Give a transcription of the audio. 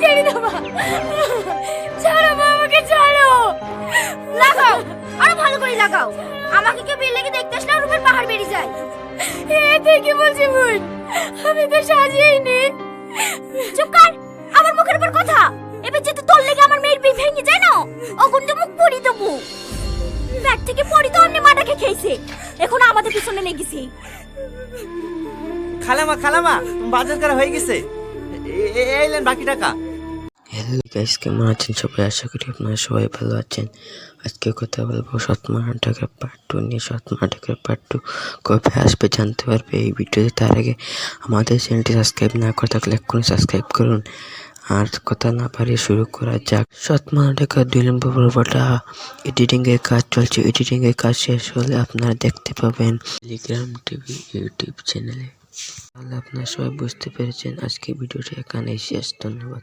ছেড়ে দাও মা। ছাড়ো মা, আমাকে ছাড়ো। লাগাও, আরও ভালো করে লাগাও। আমাকে কেউ বিল লেগে দেখতে আসলে রূপের পাহাড় বেরিয়ে যায়। এ তুই কি বোন আমি তো সাজিয়েই নি চুপ কর, আমার মুখের উপর কথা। এবার যেতে তোর লেগে আমার মেয়ের বিয়ে ভেঙে যায় না অগুন তো মুখ পড়ি দেবো। ব্যাগ থেকে পড়ি তো অন্য মাটাকে খেয়েছে। এখন আমাদের পিছনে লেগেছে। খালামা খালামা, বাজার করা হয়ে গেছে। এ- এ- বাকি টাকা। হ্যালো গাইস কেমন আছেন সবাই? আশা করি আপনারা সবাই ভালো আছেন। আজকে কথা বলব সৎমা নাটকের পার্ট টু নিয়ে। সৎমা নাটকের পার্ট টু কবে আসবে জানতে পারবে এই ভিডিওতে। তার আগে আমাদের চ্যানেলটি সাবস্ক্রাইব না করে থাকলে এক্ষুনি সাবস্ক্রাইব করুন। আর কথা না পারিয়ে শুরু করা যাক। সৎমা নাটকের দুই নম্বর পর্বটা এডিটিং এর কাজ চলছে। এডিটিং এর কাজ শেষ হলে আপনারা দেখতে পাবেন টেলিগ্রাম টিভি ইউটিউব চ্যানেলে তাহলে আপনারা সবাই বুঝতে পেরেছেন। আজকে ভিডিওটি এখানেই শেষ। ধন্যবাদ।